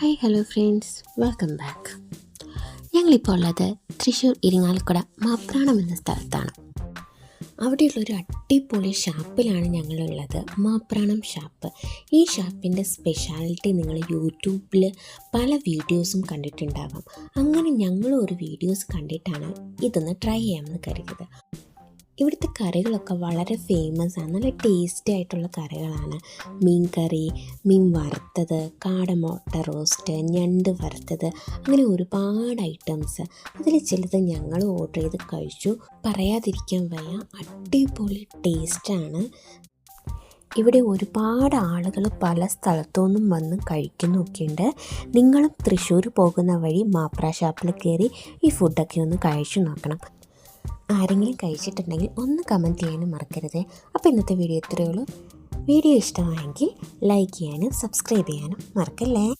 Hi hello friends welcome back ഞങ്ങളിപ്പോൾ ഉള്ളത് തൃശ്ശൂർ ഇരിങ്ങാലക്കുട മാപ്രാണം എന്ന സ്ഥലത്താണ്. അവിടെയുള്ളൊരു അടിപൊളി ഷാപ്പിലാണ് ഞങ്ങളുള്ളത് മാപ്രാണം ഷാപ്പ്. ഈ ഷാപ്പിന്റെ സ്പെഷ്യാലിറ്റി നിങ്ങൾ യൂട്യൂബിൽ പല വീഡിയോസും കണ്ടിട്ടുണ്ടാവാം. അങ്ങനെ ഞങ്ങളും ഒരു വീഡിയോസ് കണ്ടിട്ടാണ് ഇതൊന്ന് ട്രൈ ചെയ്യാമെന്ന് കരുതിയത്. ഇവിടുത്തെ കറികളൊക്കെ വളരെ ഫേമസ് ആണ്. നല്ല ടേസ്റ്റി ആയിട്ടുള്ള കറികളാണ്. മീൻ കറി മീൻ വറുത്തത് കാടമുട്ട റോസ്റ്റ് ഞണ്ട് വറുത്തത് അങ്ങനെ ഒരുപാട് ഐറ്റംസ് അതിൽ ചിലത് ഞങ്ങൾ ഓർഡർ ചെയ്ത് കഴിച്ചു. പറയാതിരിക്കാൻ വയ്യ അടിപൊളി ടേസ്റ്റാണ് ഇവിടെ ഒരുപാട് ആളുകൾ പല സ്ഥലത്തു നിന്നും വന്ന് കഴിക്കുന്നൊക്കെയുണ്ട്. നിങ്ങളും തൃശ്ശൂർ പോകുന്ന വഴി മാപ്ര ഷാപ്പിൽ കയറി ഈ ഫുഡൊക്കെ ഒന്ന് കഴിച്ചു നോക്കണം. ആരെങ്കിലും കഴിച്ചിട്ടുണ്ടെങ്കിൽ ഒന്ന് കമന്റ് ചെയ്യാനും മറക്കരുത്. അപ്പോൾ ഇന്നത്തെ വീഡിയോ ഇത്രയേ ഉള്ളൂ. വീഡിയോ ഇഷ്ടമായെങ്കിൽ ലൈക്ക് ചെയ്യാനും സബ്സ്ക്രൈബ് ചെയ്യാനും മറക്കല്ലേ?